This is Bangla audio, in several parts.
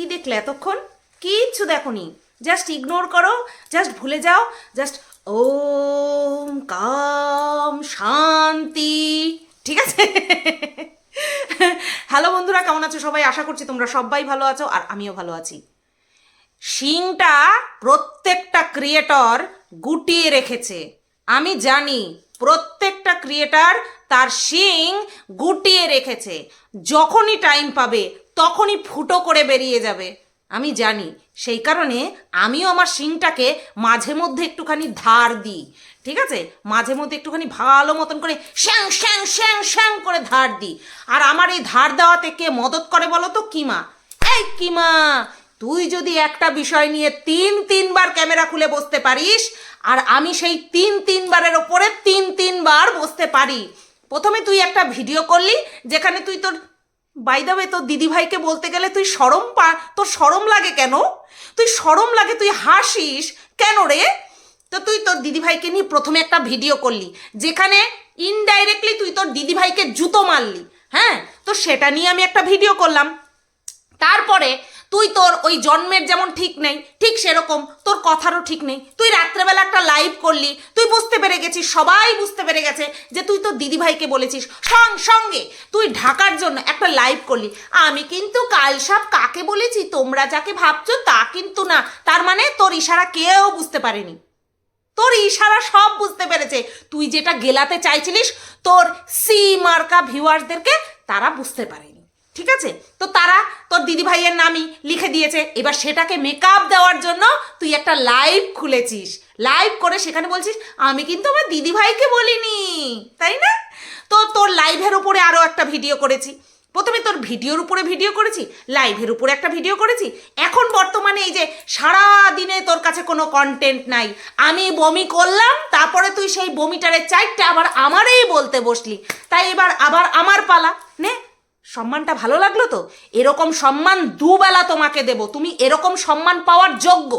কি দেখলে এতক্ষণ? কিচ্ছু দেখোনি। জাস্ট ইগনোর করো জাস্ট ভুলে যাও জাস্ট ওম কাম শান্তি। ঠিক আছে? হ্যালো বন্ধুরা, কেমন আছো সবাই? আশা করছি তোমরা সবাই ভালো আছো আর আমিও ভালো আছি। শিংটা প্রত্যেকটা ক্রিয়েটর গুটিয়ে রেখেছে। আমি জানি প্রত্যেকটা ক্রিয়েটার তার শিং গুটিয়ে রেখেছে। যখনই টাইম পাবে তখনই ফুটো করে বেরিয়ে যাবে। আমি জানি, সেই কারণে আমিও আমার শিংটাকে মাঝে মধ্যে একটুখানি ধার দিই, ঠিক আছে? মাঝে মধ্যে একটুখানি ভালো মতন করে শ্যাং শ্যাং শ্যাং শ্যাং করে ধার দিই। আর আমার এই ধার দেওয়াতে কে মদত করে বলো তো? কিমা। এই কিমা, তুই যদি একটা বিষয় নিয়ে তিন, তিনবার ক্যামেরা খুলে বসতে পারিস, আর আমি সেই তিন, তিনবারের ওপরে তিন, তিনবার বসতে পারি। প্রথমে তুই একটা ভিডিও করলি, যেখানে তুই তোর বাইদাবে তোর দিদিভাইকে বলতে গেলে তুই সরম পা, তোর সরম লাগে কেন? তুই সরম লাগে, তুই হাসিস কেন রে? তো তুই তোর দিদিভাইকে নিয়ে প্রথমে একটা ভিডিও করলি, যেখানে ইনডাইরেক্টলি তুই তোর দিদিভাইকে জুতো মারলি হ্যাঁ? তো সেটা নিয়ে আমি একটা ভিডিও করলাম। তারপরে তুই তোর ওই জন্মের যেমন ঠিক নেই, ঠিক সেরকম, তোর কথারও ঠিক নেই। তুই রাত্রেবেলা একটা লাইভ করলি, তুই বুঝতে পেরে গেছিস, সবাই বুঝতে পেরে গেছে যে তুই তোর দিদিভাইকে বলেছিস। সং সঙ্গে, তুই ঢাকার জন্য একটা লাইভ করলি। আমি কিন্তু কাল সাপ কাকে বলেছি, তোমরা যাকে ভাবছ তা কিন্তু না। তার মানে তোর ইশারা কেউ বুঝতে পারেনি। তোর ইশারা সব বুঝতে পেরেছে। তুই যেটা গেলাতে চাইছিলিস, তোর সি মার্কা ভিউয়ার্সদেরকে তারা বুঝতে পারেনি ঠিক আছে? তো তারা তোর দিদিভাইয়ের নামই লিখে দিয়েছে। এবার সেটাকে মেকআপ দেওয়ার জন্য তুই একটা লাইভ খুলেছিস। লাইভ করে সেখানে বলছিস, আমি কিন্তু আমার দিদিভাইকে বলিনি। তাই না? তো তোর লাইভের উপরে আরও একটা ভিডিও করেছি। প্রথমে তোর ভিডিওর উপরে ভিডিও করেছি লাইভের উপরে একটা ভিডিও করেছি। এখন বর্তমানে এই যে সারা দিনে তোর কাছে কোনো কন্টেন্ট নাই। আমি বমি করলাম, তারপরে তুই সেই বমিটারে চাইটটা আবার আমারই বলতে বসলি। তাই এবার আবার আমার পালা, নে? সম্মানটা ভালো লাগল তো? এরকম সম্মান দুবেলা তোমাকে দেব। তুমি এরকম সম্মান পাওয়ার যোগ্য,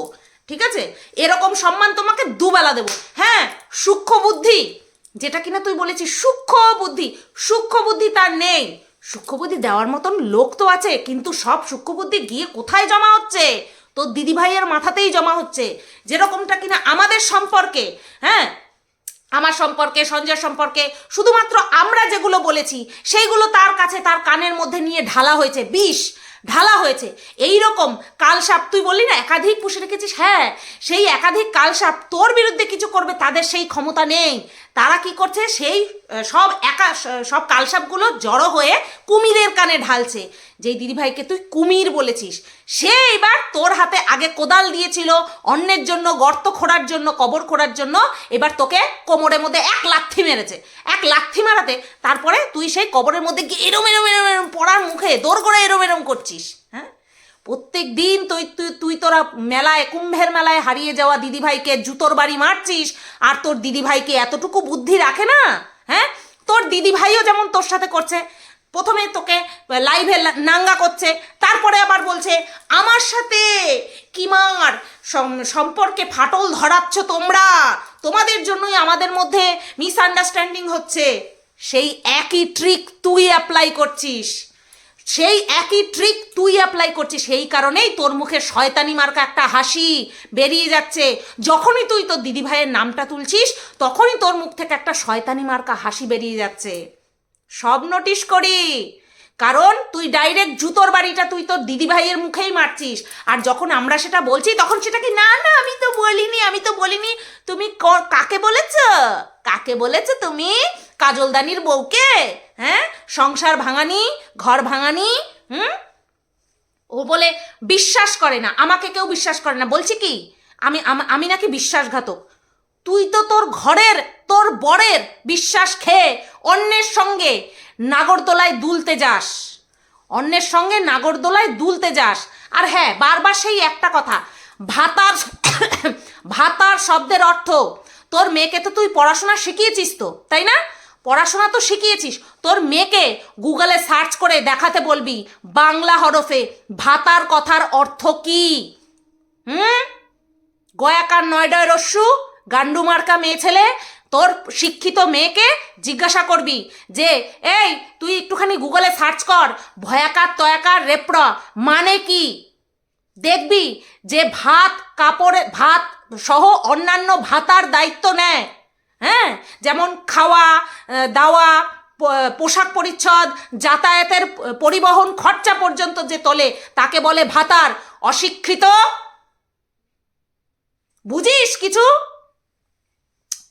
ঠিক আছে? এরকম সম্মান তোমাকে দুবেলা দেব। হ্যাঁ সূক্ষ্ম বুদ্ধি, যেটা কিনা তুই বলেছিস, সূক্ষ্ম বুদ্ধি। সূক্ষ্ম বুদ্ধি তার নেই। সূক্ষ্ম বুদ্ধি দেওয়ার মতন লোক তো আছে, কিন্তু সব সূক্ষ্ম বুদ্ধি গিয়ে কোথায় জমা হচ্ছে? তোর দিদিভাইয়ের মাথাতেই জমা হচ্ছে। যেরকমটা কিনা আমাদের সম্পর্কে হ্যাঁ? আমার সম্পর্কে সঞ্জয় সম্পর্কে, শুধুমাত্র আমরা যেগুলো বলেছি, সেইগুলো তার কাছে তার কানের মধ্যে নিয়ে ঢালা হয়েছে, বিষ, ঢালা হয়েছে। এই রকম কালসাপ, তুই বললি না, একাধিক পুষে রেখেছিস? হ্যাঁ সেই একাধিক কালসাপ তোর বিরুদ্ধে কিছু করবে, তাদের সেই ক্ষমতা নেই। তারা কি করছে? সেই সব একা সব কালসাপগুলো জড়ো হয়ে কুমিরের কানে ঢালছে। যেই দিদিভাইকে তুই কুমির বলেছিস, সে এবার তোর হাতে আগে কোদাল দিয়েছিল, অন্যের জন্য, গর্ত খোঁড়ার জন্য, কবর খোঁড়ার জন্য, এবার তোকে কোমরের মধ্যে এক লাথি মেরেছে। এক লাথি মারাতে তারপরে তুই সেই কবরের মধ্যে গিয়ে এরম এরম এরম এরম পড়ার মুখে দৌড় করে এরম এরম করছিস হ্যাঁ? প্রত্যেক দিন তুই তুই তুই তোরা মেলায়, কুম্ভের মেলায় হারিয়ে যাওয়া দিদিভাইকে জুতোর বাড়ি মারছিস, আর তোর দিদিভাইকে এতটুকু বুদ্ধি রাখে না? হ্যাঁ? তোর দিদিভাইও যেমন তোর সাথে করছে, প্রথমে তোকে লাইভে নাঙ্গা করছে, তারপরে আবার বলছে, আমার সাথে? কিমার সম- সম্পর্কে ফাটল ধরাচ্ছ তোমরা? তোমাদের জন্যই আমাদের মধ্যে মিসআন্ডারস্ট্যান্ডিং হচ্ছে। সেই একই ট্রিক তুই অ্যাপ্লাই করছিস। সেই একই ট্রিক তুই অ্যাপ্লাই করছিস। সেই কারণেই তোর মুখে শয়তানি মার্কা একটা হাসি বেরিয়ে যাচ্ছে। যখনই তুই তোর দিদিভাইয়ের নামটা তুলছিস, তখনই তোর মুখ থেকে একটা শয়তানি মার্কা হাসি বেরিয়ে যাচ্ছে। সব নোটিশ করি। কারণ তুই ডাইরেক্ট জুতোর বাড়িটা তুই তোর দিদিভাইয়ের মুখেই মারছিস। আর যখন আমরা সেটা বলছি, তখন সেটা কি, না না, আমি তো বলিনি, আমি তো বলিনি, তুমি কাকে বলেছ? কাকে বলেছ তুমি? কাজলদানির বউকে? হ্যাঁ? সংসার ভাঙানি, ঘর ভাঙানি, হুম? ও বলে, বিশ্বাস করে না। আমাকে কেউ বিশ্বাস করে না। বলছি কি, আমি আমি নাকি বিশ্বাসঘাতক। তুই তো তোর ঘরের, তোর বরের বিশ্বাস খেয়ে অন্যের সঙ্গে নাগরদোলায় দুলতে যাস। অন্যের সঙ্গে নাগরদোলায় দুলতে যাস। আর হ্যাঁ বারবার সেই একটা কথা, ভাতার ভাতার শব্দের অর্থ, তোর মেয়েকে তো তুই পড়াশোনা শিখিয়েছিস তো, তাই না? পড়াশোনা তো শিখিয়েছিস। তোর মেয়েকে গুগলে সার্চ করে দেখাতে বলবি, বাংলা হরফে ভাতার কথার অর্থ কি? হুম? গয়াকার নয়ডয় রস্যু গান্ডু মার্কা মেয়ে ছেলে, তোর শিক্ষিত মেয়েকে জিজ্ঞাসা করবি যে, এই, তুই একটুখানি গুগলে সার্চ কর, ভয়াকার তয়াকার রেপ্র মানে কি? দেখবি যে ভাত, কাপড়ে, ভাত সহ অন্যান্য ভাতার দায়িত্ব নেয়। হ্যাঁ? যেমন খাওয়া দাওয়া পোশাক পরিচ্ছদ, যাতায়াতের পরিবহন খরচা পর্যন্ত যে তোলে, তাকে বলে ভাতার। অশিক্ষিত? বুঝিস কিছু?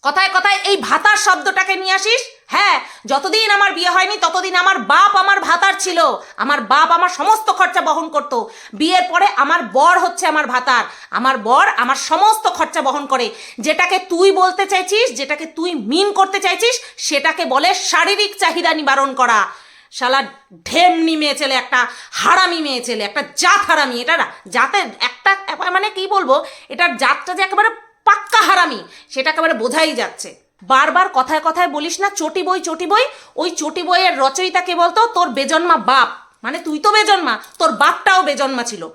কথায় কথায় এই ভাতার শব্দটাকে নিয়ে আসিস হ্যাঁ যতদিন আমার বিয়ে হয়নি, ততদিন আমার বাপ আমার ভাতার ছিল। আমার বাপ আমার সমস্ত খরচা বহন করত। বিয়ের পরে আমার বর হচ্ছে আমার ভাতার। আমার বর আমার সমস্ত খরচা বহন করে। যেটাকে তুই বলতে চাইছিস, যেটাকে তুই মিন করতে চাইছিস, সেটাকে বলে শারীরিক চাহিদা নিবারণ করা। শালা ঢেমনি মেয়ে ছেলে, একটা হারামি মেয়ে ছেলে, একটা জাত হারামি। এটা জাতের একটা মানে কি বলব? এটার জাতটা যে একেবারে পাক্কা হারামি, সেটা একেবারে বোঝাই যাচ্ছে। বারবার কথায় কথায় বলিস না, চটি বই চটি বই, ওই চটি বইয়ের রচয়িতা কে বলতো, তোর বেজন্মা বাপ। মানে তুই তো বেজন্মা, তোর বাপটাও বেজন্মা ছিল।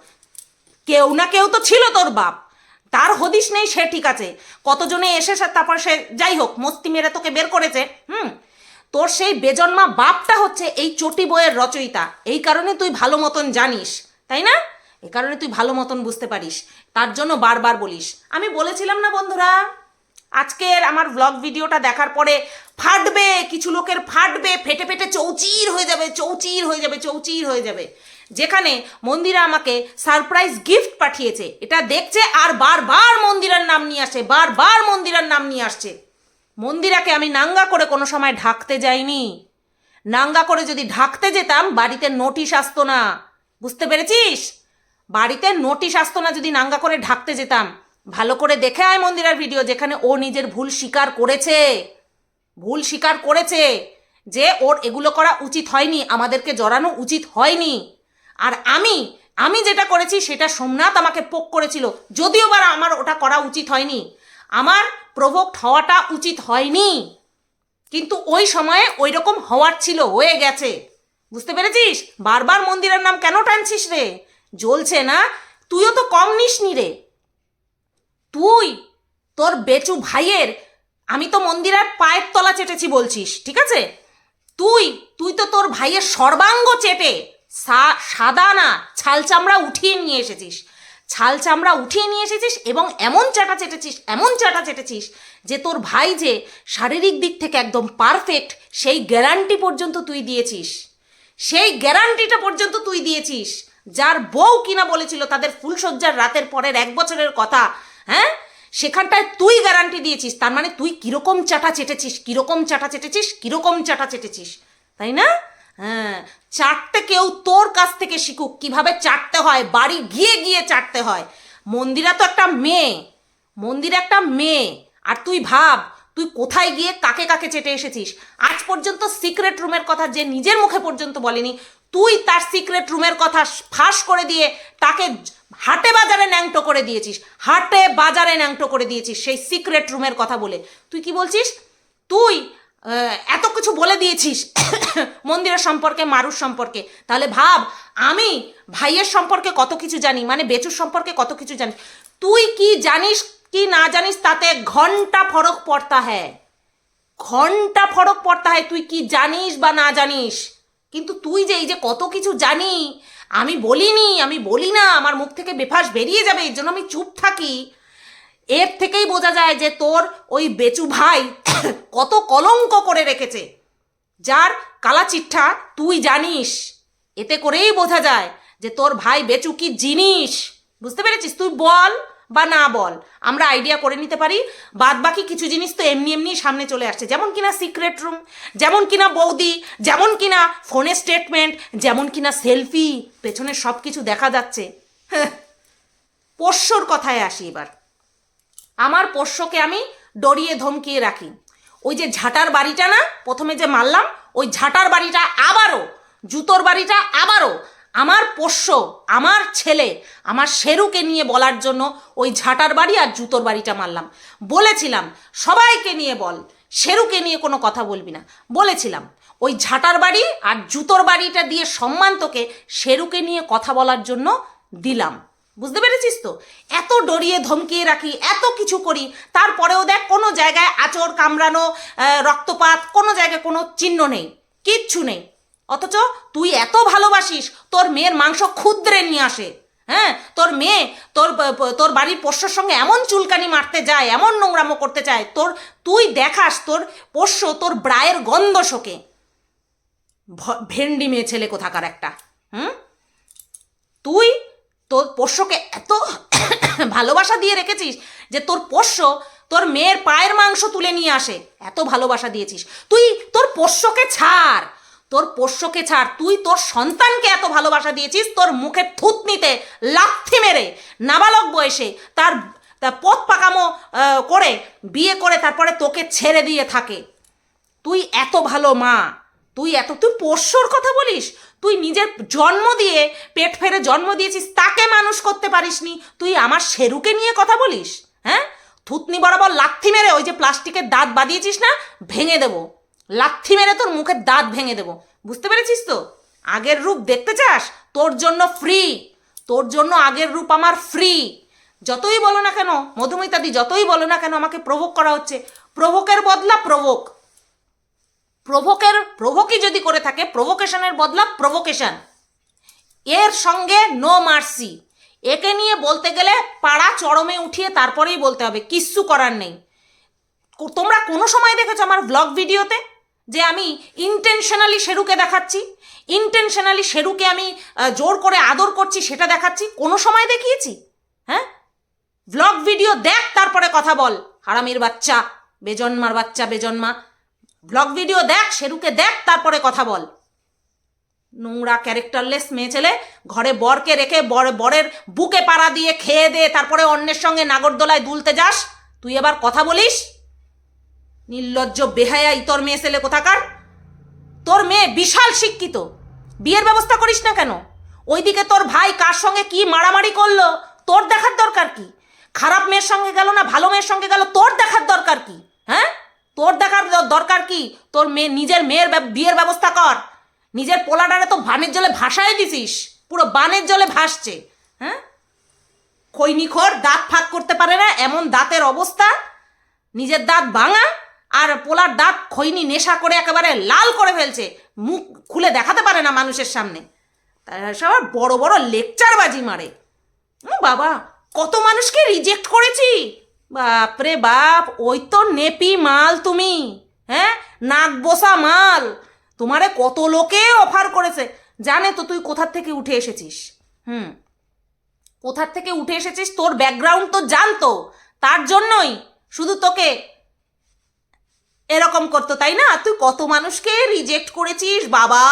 কেউ না কেউ তো ছিল তোর বাপ। তার হদিস নেই, সে ঠিক আছে। কতজনে এসে তারপর সে, যাই হোক, মস্তি মেরে তোকে বের করেছে, হুম? তোর সেই বেজন্মা বাপটা হচ্ছে এই চটি বইয়ের রচয়িতা। এই কারণে তুই ভালো মতন জানিস, তাই না? এই কারণে তুই ভালো মতন বুঝতে পারিস। তার জন্য বারবার বলিস। আমি বলেছিলাম না, বন্ধুরা? আজকের আমার ব্লগ ভিডিওটা দেখার পরে ফাটবে, কিছু লোকের ফাটবে, ফেটে ফেটে চৌচির হয়ে যাবে, চৌচির হয়ে যাবে, চৌচির হয়ে যাবে। যেখানে মন্দিরা আমাকে সারপ্রাইজ গিফট পাঠিয়েছে। এটা দেখছে আর বারবার মন্দিরার নাম নিয়ে আসে, বারবার মন্দিরার নাম নিয়ে আসছে। মন্দিরাকে আমি নাঙ্গা করে কোনো সময় ঢাকতে যাইনি। নাঙ্গা করে যদি ঢাকতে যেতাম, বাড়িতে নোটিশ আসতো না। বুঝতে পেরেছিস? বাড়িতে নোটিশ আসতো না যদি নাঙ্গা করে ঢাকতে যেতাম। ভালো করে দেখে আয় মন্দিরার ভিডিও যেখানে ও নিজের ভুল স্বীকার করেছে। ভুল স্বীকার করেছে যে ওর এগুলো করা উচিত হয়নি, আমাদেরকে জড়ানো উচিত হয়নি। আর আমি আমি যেটা করেছি সেটা সোমনাথ আমাকে পোক করেছিল, যদিও বা আমার ওটা করা উচিত হয়নি। আমার প্রভোক্ট হওয়াটা উচিত হয়নি। কিন্তু ওই সময়ে ওই রকম হওয়ার ছিল, হয়ে গেছে। বুঝতে পেরেছিস? বারবার মন্দিরের নাম কেন টানছিস রে? জ্বলছে না? তুইও তো কম নিসনি রে। তুই, তোর বেচু ভাইয়ের, আমি তো মন্দিরের পায়ের তলা চেটেছি বলছিস, ঠিক আছে? তুই তুই তো তোর ভাইয়ের সর্বাঙ্গ চেটে সাদা না, ছাল চামড়া উঠিয়ে নিয়ে এসেছিস। ছাল চামড়া উঠিয়ে নিয়ে এসেছিস এবং এমন চাটা চেটেছিস, এমন চাটা চেটেছিস যে তোর ভাই যে শারীরিক দিক থেকে একদম পারফেক্ট সেই গ্যারান্টি পর্যন্ত তুই দিয়েছিস। সেই গ্যারান্টিটা পর্যন্ত তুই দিয়েছিস। যার বউ কিনা বলেছিল তাদের ফুলসজ্জার রাতের পরের এক বছরের কথা হ্যাঁ? সেখানটায় তুই গ্যারান্টি দিয়েছিস। তার মানে তুই কীরকম চাটা চেটেছিস, কীরকম চাটা চেটেছিস, কীরকম চাটা চেটেছিস। তাই না? হ্যাঁ। চাটতে কেউ তোর কাছ থেকে শিখুক কীভাবে চাটতে হয়, বাড়ি গিয়ে গিয়ে চাটতে হয়। মন্দিরা তো একটা মেয়ে। মন্দির একটা মেয়ে। আর তুই ভাব, তুই কোথায় গিয়ে কাকে কাকে চেটে এসেছিস? আজ পর্যন্ত সিক্রেট রুমের কথা যে নিজের মুখে পর্যন্ত বলেনি তুই তার সিক্রেট রুমের কথা ফাঁস করে দিয়ে তাকে হাটে বাজারে ন্যাংটো করে দিয়েছিস, হাটে বাজারে ন্যাংটো করে দিয়েছিস সেই সিক্রেট রুমের কথা বলে। তুই কি বলছিস? তুই এত কিছু বলে দিয়েছিস মন্দিরের সম্পর্কে, মারুর সম্পর্কে। তাহলে ভাব, আমি ভাইয়ের সম্পর্কে কত কিছু জানি? মানে বেচুর সম্পর্কে কত কিছু জানি? তুই কি জানিস, কি না জানিস তাতে ঘণ্টা ফরক পড়তা হ্যায়। ঘণ্টা ফরক পড়তা হয় তুই কি জানিস বা না জানিস? কিন্তু তুই যে এই যে কত কিছু জানি, আমি বলিনি, আমি বলি না, আমার মুখ থেকে বেফাস বেরিয়ে যাবে, এর জন্য আমি চুপ থাকি। এর থেকেই বোঝা যায় যে তোর ওই বেচু ভাই কত কলঙ্ক করে রেখেছে। যার কালা চিঠা তুই জানিস। এতে করেই বোঝা যায় যে তোর ভাই বেচু কি জিনিস। বুঝতে পেরেছিস? তুই বল। বা না বল। আমরা আইডিয়া করে নিতে পারি বাদ বাকি কিছু জিনিস তো এমনি এমনি সামনে চলে আসছে। যেমন কিনা সিক্রেট রুম যেমন কিনা বৌদি যেমন কিনা ফোনে স্টেটমেন্ট যেমন কিনা সেলফি পেছনে সব কিছু দেখা যাচ্ছে। হ্যাঁ, পোষ্যর কথায় আসি এবার। আমার পোষ্যকে আমি ডরিয়ে ধমকিয়ে রাখি। ওই যে ঝাঁটার বাড়িটা না প্রথমে যে মারলাম ওই ঝাঁটার বাড়িটা আবারও জুতোর বাড়িটা আবারও আমার পোষ্য, আমার ছেলে, আমার শেরুকে নিয়ে বলার জন্য ওই ঝাঁটার বাড়ি আর জুতোর বাড়িটা মারলাম। বলেছিলাম, সবাইকে নিয়ে বল, শেরুকে নিয়ে কোনো কথা বলবি না। বলেছিলাম, ওই ঝাঁটার বাড়ি আর জুতোর বাড়িটা দিয়ে সম্মান তোকে শেরুকে নিয়ে কথা বলার জন্য দিলাম। বুঝতে পেরেছিস তো? এত ডরিয়ে ধমকিয়ে রাখি, এত কিছু করি, তারপরেও দেখ কোনো জায়গায় আচর কামড়ানো রক্তপাত, কোনো জায়গায় কোনো চিহ্ন নেই, কিচ্ছু নেই। অথচ তুই এত ভালোবাসিস, তোর মেয়ের মাংস ক্ষুদ্রে নিয়ে আসে। হ্যাঁ? তোর মেয়ে, তোর তোর বাড়ির পোষ্যর সঙ্গে এমন চুলকানি মারতে যায়, এমন নোংরামো করতে চায়, তোর, তুই দেখাস তোর পোষ্য তোর ব্রায়ের গন্ধ শোকে। ভেন্ডি মেয়ে ছেলে কোথাকার একটা, হুম? তুই তোর পোষ্যকে এত ভালোবাসা দিয়ে রেখেছিস যে তোর পোষ্য তোর মেয়ের পায়ের মাংস তুলে নিয়ে আসে, এত ভালোবাসা দিয়েছিস। তুই তোর পোষ্যকে ছাড়। তোর পোষ্যকে ছাড়, তুই তোর সন্তানকে এত ভালোবাসা দিয়েছিস, তোর মুখে থুতনিতে লাথি মেরে নাবালক বয়সে তার পথ পাকামো করে বিয়ে করে তারপরে তোকে ছেড়ে দিয়ে থাকে। তুই এত ভালো মা, তুই এত, তুই পোষ্যর কথা বলিস? তুই নিজের জন্ম দিয়ে পেট ফেরে জন্ম দিয়েছিস, তাকে মানুষ করতে পারিসনি, তুই আমার শেরুকে নিয়ে কথা বলিস? হ্যাঁ? থুতনি বরাবর লাথি মেরে ওই যে প্লাস্টিকের দাঁত বাদিয়েছিস না, ভেঙে দেবো। লাথি মেরে তোর মুখের দাঁত ভেঙে দেবো। বুঝতে পেরেছিস তো? আগের রূপ দেখতে চাস, তোর জন্য ফ্রি তোর জন্য আগের রূপ আমার ফ্রি যতই বলো না কেন, মধুমিতাদি, যতই বলো না কেন, আমাকে প্রভোগ করা হচ্ছে। প্রভোকের বদলা প্রভোক প্রভোকের প্রভোকই যদি করে থাকে প্রভোকেশনের বদলা প্রভোকেশন এর সঙ্গে নো মার্সি একে নিয়ে বলতে গেলে পাড়া চরমে উঠিয়ে তারপরেই বলতে হবে, কিচ্ছু করার নেই। তোমরা কোনো সময় দেখেছ আমার ব্লগ ভিডিওতে যে আমি ইন্টেনশনালি শেরুকে দেখাচ্ছি ইন্টেনশনালি শেরুকে আমি জোর করে আদর করছি, সেটা দেখাচ্ছি। কোনো সময় দেখিয়েছি? হ্যাঁ? ব্লগ ভিডিও দেখ, তারপরে কথা বল। হারামির বাচ্চা, বেজন্মার বাচ্চা, বেজন্মা। ব্লগ ভিডিও দেখ শেরুকে দেখ, তারপরে কথা বল। নোংরা ক্যারেক্টারলেস মেয়ে ছেলে, ঘরে বরকে রেখে বর, বরের বুকে পাড়া দিয়ে খেয়ে দে, তারপরে অন্যের সঙ্গে নাগরদোলায় দুলতে যাস। তুই এবার কথা বলিস? নির্লজ্জ, বেহায়া ইতর মেয়ে ছেলে কোথাকার? তোর মেয়ে বিশাল শিক্ষিত। বিয়ের ব্যবস্থা করিস না কেন? ওইদিকে তোর ভাই কার সঙ্গে কি মারামারি করল? তোর দেখার দরকার কি? খারাপ মেয়ের সঙ্গে গেল না ভালো মেয়ের সঙ্গে গেল? তোর দেখার দরকার কি? হ্যাঁ? তোর দেখার দরকার কি? তোর মেয়ে, নিজের মেয়ের বিয়ের ব্যবস্থা কর। নিজের পোলাডারে তো বানের জলে ভাসায় দিছিস। পুরো বানের জলে ভাসছে। হ্যাঁ? খৈনিখোর দাঁত ফাঁক করতে পারে না, এমন দাঁতের অবস্থা। নিজের দাঁত ভাঙা আর পোলার দাঁত খৈনি নেশা করে একেবারে লাল করে ফেলছে। মুখ খুলে দেখাতে পারে না মানুষের সামনে। তারা সব বড় বড় লেকচারবাজি মারে। বাবা, কত মানুষকে রিজেক্ট করেছি? বাপরে বাপ, ওই তো নেপি মাল তুমি হ্যাঁ? নাক বসা মাল। তোমারে কত লোকে অফার করেছে। জানে তো তুই কোথার থেকে উঠে এসেছিস, হুম? কোথার থেকে উঠে এসেছিস তোর ব্যাকগ্রাউন্ড তো জানতো। তার জন্যই শুধু তোকে এরকম করতো, তাই না? তুই কত মানুষকে রিজেক্ট করেছিস? বাবা,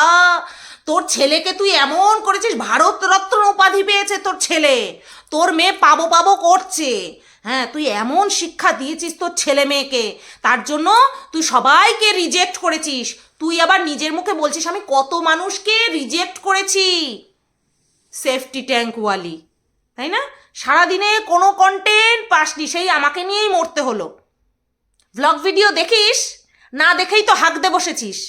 তোর ছেলেকে তুই এমন করেছিস ভারত রত্ন উপাধি পেয়েছে তোর ছেলে। তোর মেয়ে পাবো পাবো করছে। হ্যাঁ তুই এমন শিক্ষা দিয়েছিস তোর ছেলে মেয়েকে। তার জন্য তুই সবাইকে রিজেক্ট করেছিস। তুই আবার নিজের মুখে বলছিস, আমি কত মানুষকে রিজেক্ট করেছি? সেফটি ট্যাঙ্কওয়ালি তাই না? সারাদিনে কোনো কন্টেন্ট পাসনি, সেই আমাকে নিয়েই মরতে হলো। ভ্লগ ভিডিও দেখিস? না দেখেই তো হাঁকতে বসেছিস।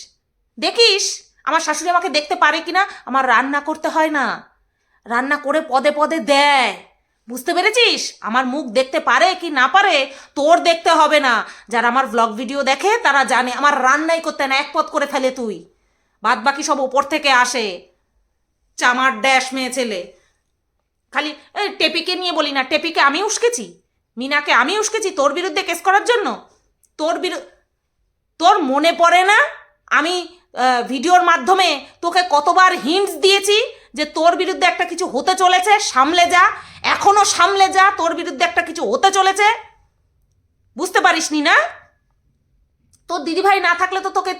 দেখিস? আমার শাশুড়ি আমাকে দেখতে পারে কি না আমার রান্না করতে হয় না। রান্না করে পদে পদে দেয়। বুঝতে পেরেছিস? আমার মুখ দেখতে পারে কি না পারে, তোর দেখতে হবে না। যারা আমার ভ্লগ ভিডিও দেখে, তারা জানে আমার রান্নাই করতে না, এক পদ করে ফেলে তুই। বাদ বাকি সব ওপর থেকে আসে। চামার ড্যাশ মেয়ে ছেলে। খালি টেপিকে নিয়ে বলি না, টেপিকে আমি উস্কেছি? মিনাকে আমি উস্কেছি তোর বিরুদ্ধে কেস করার জন্য? তোর বিরু তোর মনে পড়ে না? আমি ভিডিওর মাধ্যমে তোকে কতবার হিন্টস দিয়েছি যে তোর বিরুদ্ধে একটা কিছু হতে চলেছে, সামলে যা। এখনও সামলে যা, তোর বিরুদ্ধে একটা কিছু হতে চলেছে। বুঝতে পারিসনি না? তোর দিদিভাই না থাকলে তো তোকে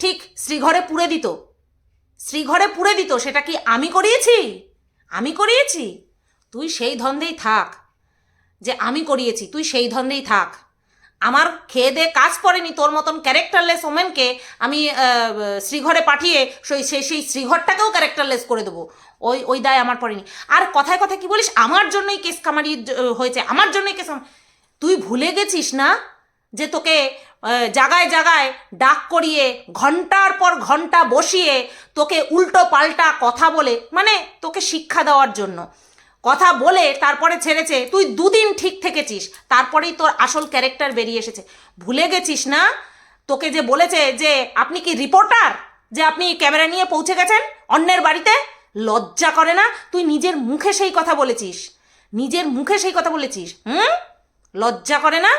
ঠিক শ্রীঘরে পুড়ে দিত। শ্রীঘরে পুড়ে দিত, সেটা কি আমি করিয়েছি? আমি করিয়েছি? তুই সেই ধন্দেই থাক। যে আমি করিয়েছি, তুই সেই ধন্দেই থাক। আমার খেয়ে কাজ পড়েনি, তোর মতন ক্যারেক্টারলেস ওমেনকে আমি শ্রীঘরে পাঠিয়ে সেই সেই সেই শ্রীঘরটাকেও ক্যারেক্টারলেস করে দেবো। ওই ওই দায় আমার পড়েনি। আর কথায় কথায় কি বলিস, আমার জন্যই কেস কামারি হয়েছে, আমার জন্যই কেস তুই ভুলে গেছিস না যে তোকে জাগায় জাগায় ডাক করিয়ে, ঘণ্টার পর ঘণ্টা বসিয়ে তোকে উল্টো পাল্টা কথা বলে মানে তোকে শিক্ষা দেওয়ার জন্য। কথা বলে তারপরে ছেড়েছে, তুই দুদিন ঠিক থেকেছিস, তারপরেই তোর আসল ক্যারেক্টার বেরিয়ে এসেছে। ভুলে গেছিস না? তোকে যে বলেছে যে আপনি কি রিপোর্টার যে আপনি ক্যামেরা নিয়ে পৌঁছে গেছেন অন্যের বাড়িতে? লজ্জা করে না? তুই নিজের মুখে সেই কথা বলেছিস। নিজের মুখে সেই কথা বলেছিস, হুম? লজ্জা করে না?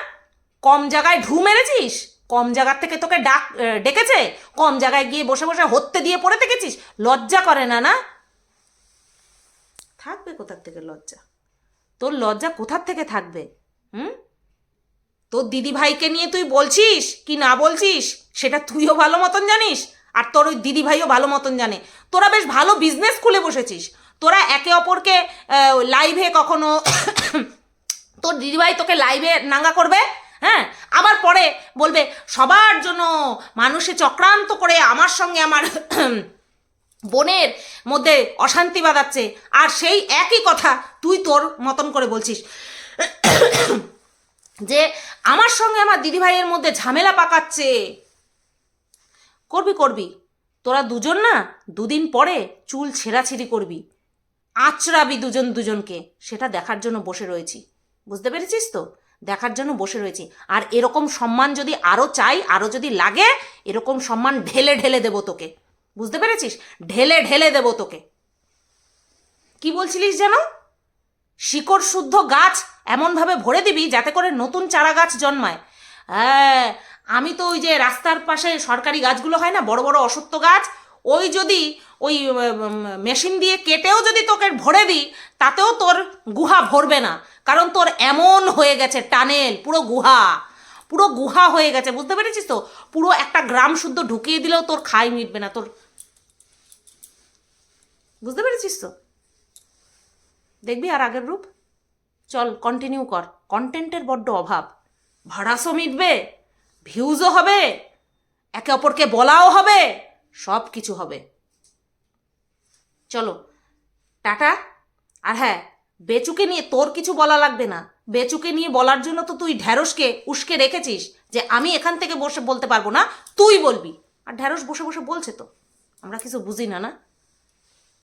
কম জায়গায় ঢু মেরেছিস? কম জায়গার থেকে তোকে ডাক ডেকেছে? কম জায়গায় গিয়ে বসে বসে হত্যে দিয়ে পড়ে থেকেছিস? লজ্জা করে না না? থাকবে? কোথার থেকে লজ্জা? তোর লজ্জা কোথার থেকে থাকবে? হুম? তোর দিদি ভাইকে নিয়ে তুই বলছিস কি না বলছিস? সেটা তুইও ভালো মতন জানিস, আর তোর ওই দিদি ভাইও ভালো মতন জানে। তোরা বেশ ভালো বিজনেস খুলে বসেছিস। তোরা একে অপরকে লাইভে কখনো তোর দিদিভাই তোকে লাইভে নাঙ্গা করবে হ্যাঁ? আবার পরে বলবে, সবার জন্য মানুষে চক্রান্ত করে আমার সঙ্গে আমার বোনের মধ্যে অশান্তি বাঁধাচ্ছে। আর সেই একই কথা তুই তোর মতন করে বলছিস। যে আমার সঙ্গে আমার দিদিভাইয়ের মধ্যে ঝামেলা পাকাচ্ছে। করবি করবি। তোরা দুজন না দুদিন পরে চুল ছেঁড়াছিড়ি করবি। আঁচড়াবি দুজন দুজনকে। সেটা দেখার জন্য বসে রয়েছি। বুঝতে পেরেছিস তো? দেখার জন্য বসে রয়েছি। আর এরকম সম্মান যদি আরও চাই আরও যদি লাগে, এরকম সম্মান ঢেলে ঢেলে দেবো তোকে। বুঝতে পেরেছিস? ঢেলে ঢেলে দেবো তোকে। কি বলছিলিস যেন? শিকড় শুদ্ধ গাছ এমনভাবে ভরে দিবি যাতে করে নতুন চারা গাছ জন্মায়। হ্যাঁ আমি তো ওই যে রাস্তার পাশে সরকারি গাছগুলো হয় না, বড় বড় অসত্য গাছ, ওই যদি ওই মেশিন দিয়ে কেটেও যদি তোকে ভরে দিই, তাতেও তোর গুহা ভরবে না। কারণ তোর এমন হয়ে গেছে টানেল, পুরো গুহা। পুরো গুহা হয়ে গেছে, বুঝতে পেরেছিস তো? পুরো একটা গ্রাম শুদ্ধ ঢুকিয়ে দিলেও তোর খাই মিটবে না, তোর বুঝতে পেরেছিস তো? দেখবি আর আগের রূপ? চল কন্টিনিউ কর। কন্টেন্টের বড্ড অভাব। ভাড়াসও মিটবে ভিউজও হবে, একে অপরকে বলাও হবে সব কিছু হবে। চলো, টাটা। আর হ্যাঁ বেচুকে নিয়ে তোর কিছু বলা লাগবে না। বেচুকে নিয়ে বলার জন্য তো তুই ঢ্যাঁড়সকে উস্কে রেখেছিস যে আমি এখান থেকে বসে বলতে পারব না, তুই বলবি। আর ঢ্যাঁড়স বসে বসে বলছে তো। আমরা কিছু বুঝি না না?